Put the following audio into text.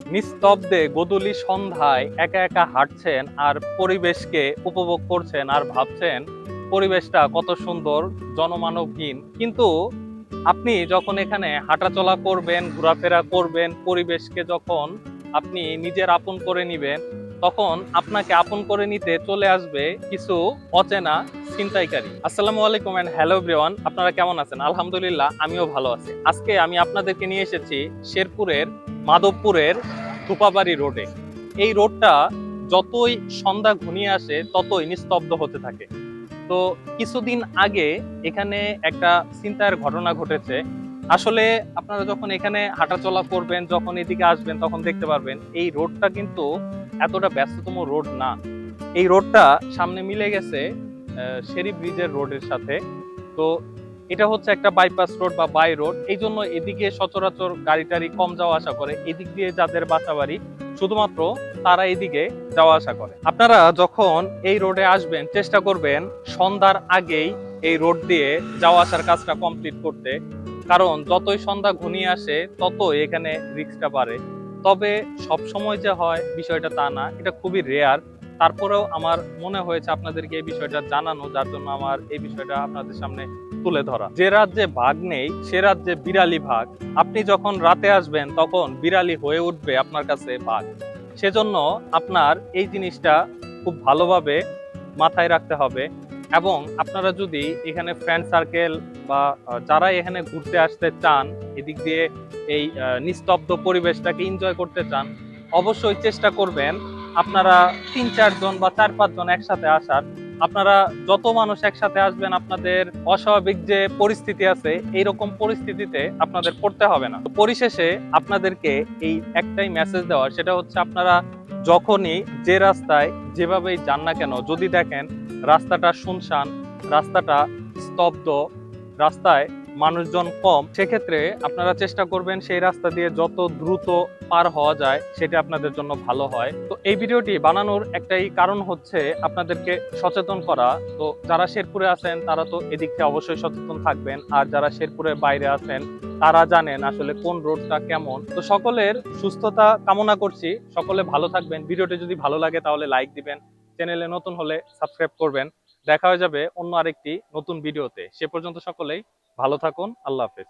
নিস্তব্ধে গোদুলি সন্ধ্যায় একা একা হাঁটছেন আর পরিবেশকে উপভোগ করছেন আর ভাবছেন, পরিবেশটা কত সুন্দর, জনমানবহীন। কিন্তু আপনি যখন এখানে হাঁটাচলা করবেন, ঘোরাফেরা করবেন, পরিবেশকে যখন আপনি নিজের আপন করে নিবেন, তখন আপনাকে আপন করে নিতে চলে আসবে কিছু অচেনা ছিনতাইকারী আসসালামু আলাইকুম এন্ড হ্যালো এভরিওয়ান আপনারা কেমন আছেন? আলহামদুলিল্লাহ, আমিও ভালো আছি। আজকে আমি আপনাদেরকে নিয়ে এসেছি শেরপুরের, মাধবপুরের ধুপাবাড়ি রোডে। এই রোডটা যতই সন্ধ্যা ঘনিয়ে আসে, ততই নিস্তব্ধ হতে থাকে। তো কিছুদিন আগে এখানে একটা চিন্তার ঘটনা ঘটেছে। আসলে আপনারা যখন এখানে হাঁটাচলা করবেন, যখন এদিকে আসবেন, তখন দেখতে পারবেন, এই রোডটা কিন্তু এতটা ব্যস্ততম রোড না। এই রোডটা সামনে মিলে গেছে শেরি ব্রিজের রোডের সাথে। তো এটা হচ্ছে একটা বাইপাস রোড বা বাই রোড এই জন্য এদিকে সচরাচর গাড়ি টাড়ি কম যাওয়া আসা করে। এদিক দিয়ে যাদের বাসা বাড়ি শুধুমাত্র তারা এদিকে যাওয়া আসা করে। আপনারা যখন এই রোডে আসবেন, চেষ্টা করবেন সন্ধ্যার আগেই এই রোড দিয়ে যাওয়া আসার কাজটা কমপ্লিট করতে। কারণ যতই সন্ধ্যা ঘনিয়ে আসে, ততই এখানে রিক্সটা বাড়ে। তবে সব সময় যে হয়, বিষয়টা তা না। এটা খুবই রেয়ার তারপরেও আমার মনে হয়েছে আপনাদেরকে এই বিষয়টা জানানো, যার জন্য আমার এই বিষয়টা আপনাদের সামনে তুলে ধরা। যে রাজ্যে ভাগ নেই, সে রাজ্যে বিড়ালি ভাগ। আপনি যখন রাতে আসবেন, তখন বিড়ালি হয়ে উঠবে আপনার কাছে বাঘ সেজন্য আপনার এই জিনিসটা খুব ভালোভাবে মাথায় রাখতে হবে এবং আপনারা যদি এখানে ফ্রেন্ড সার্কেল বা যারা এখানে ঘুরতে আসতে চান, এদিক দিয়ে এই নিস্তব্ধ পরিবেশটাকে এনজয় করতে চান, অবশ্যই চেষ্টা করবেন আপনারা তিন চারজন বা চার পাঁচজন একসাথে আসার, আপনারা যত মানুষ একসাথে আসবেন, আপনাদের অস্বাভাবিক যে পরিস্থিতি আছে, এইরকম পরিস্থিতিতে আপনাদের পড়তে হবে না। পরিশেষে আপনাদেরকে এই একটাই মেসেজ দেওয়ার, সেটা হচ্ছে আপনারা যখনই যে রাস্তায় যেভাবেই যান না কেন, যদি দেখেন রাস্তাটা শুনশান, রাস্তাটা স্তব্ধ, রাস্তায় মানুষজন কম, সেক্ষেত্রে আপনারা চেষ্টা করবেন সেই রাস্তা দিয়ে যত দ্রুত পার হওয়া যায়, সেটা আপনাদের জন্য ভালো হয়। তো এই ভিডিওটি বানানোর একটাই কারণ হচ্ছে আপনাদেরকে সচেতন করা। তো যারা শেরপুরে আছেন, তারা তো এদিক থেকে অবশ্যই সচেতন থাকবেন। আর যারা শেরপুরের বাইরে আছেন, তারা জানেন আসলে কোন রোডটা কেমন। তো সকলের সুস্থতা কামনা করছি। সকলে ভালো থাকবেন। ভিডিওটি যদি ভালো লাগে, তাহলে লাইক দিবেন। চ্যানেলে নতুন হলে সাবস্ক্রাইব করবেন। দেখা হয়ে যাবে অন্য আরেকটি নতুন ভিডিওতে। সে পর্যন্ত সকলেই ভালো থাকুন আল্লাহ হাফেজ।